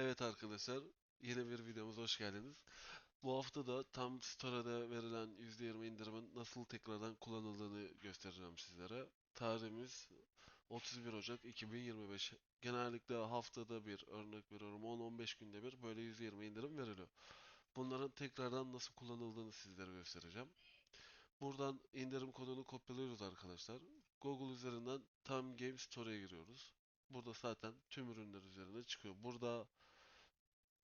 arkadaşlar. Yeni bir videomuza hoş geldiniz. Bu hafta da tam Store'da verilen %20 indirimin nasıl tekrardan kullanıldığını göstereceğim sizlere. Tarihimiz 31 Ocak 2025. Genellikle haftada bir, örnek veriyorum 10-15 günde bir böyle %20 indirim veriliyor. Bunların tekrardan nasıl kullanıldığını sizlere göstereceğim. Buradan indirim kodunu kopyalıyoruz arkadaşlar. Google üzerinden tam Game Store'ya giriyoruz. Burada zaten tüm ürünler üzerine çıkıyor. Burada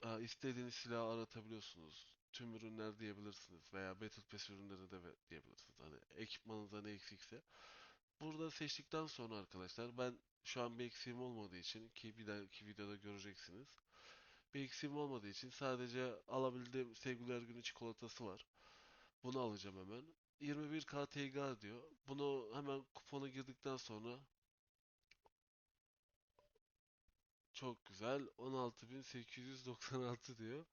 e, istediğiniz silahı aratabiliyorsunuz. Tüm ürünler diyebilirsiniz veya Battle Pass ürünleri de diyebilirsiniz. Hani ekipmanınızda ne eksikse. Burada seçtikten sonra arkadaşlar ben şu an bir eksiğim olmadığı için ki bir dahaki videoda göreceksiniz. Bir eksiğim olmadığı için sadece alabildiğim sevgililer günü çikolatası var. Bunu alacağım hemen. 21K TG diyor. Bunu hemen kupona girdikten sonra çok güzel 16.896 diyor.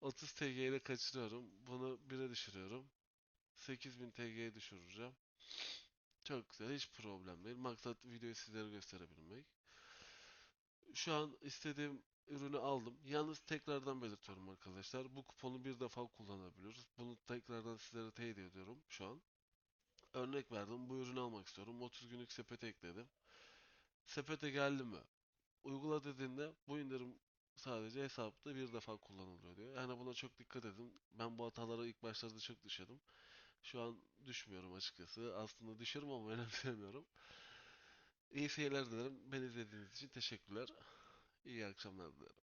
30 TG ile kaçırıyorum. Bunu 1'e düşürüyorum. 8000 TG'ye düşüreceğim. Çok güzel. Hiç problem değil. Maksat videoyu sizlere gösterebilmek. Şu an istediğim ürünü aldım. Yalnız tekrardan belirtiyorum arkadaşlar. Bu kuponu bir defa kullanabiliyoruz. Bunu tekrardan sizlere teyit ediyorum şu an. Örnek verdim. Bu ürünü almak istiyorum. 30 günlük sepete ekledim. Sepete geldi mi? Uygula dediğinde bu indirim sadece hesapta bir defa kullanılıyor diyor. Yani buna çok dikkat edin. Ben bu hatalara ilk başlarda çok düşüyordum. Şu an düşmüyorum açıkçası. Aslında düşüyorum ama önemsemiyorum. İyi seyirler dilerim. Beni izlediğiniz için teşekkürler. İyi akşamlar dilerim.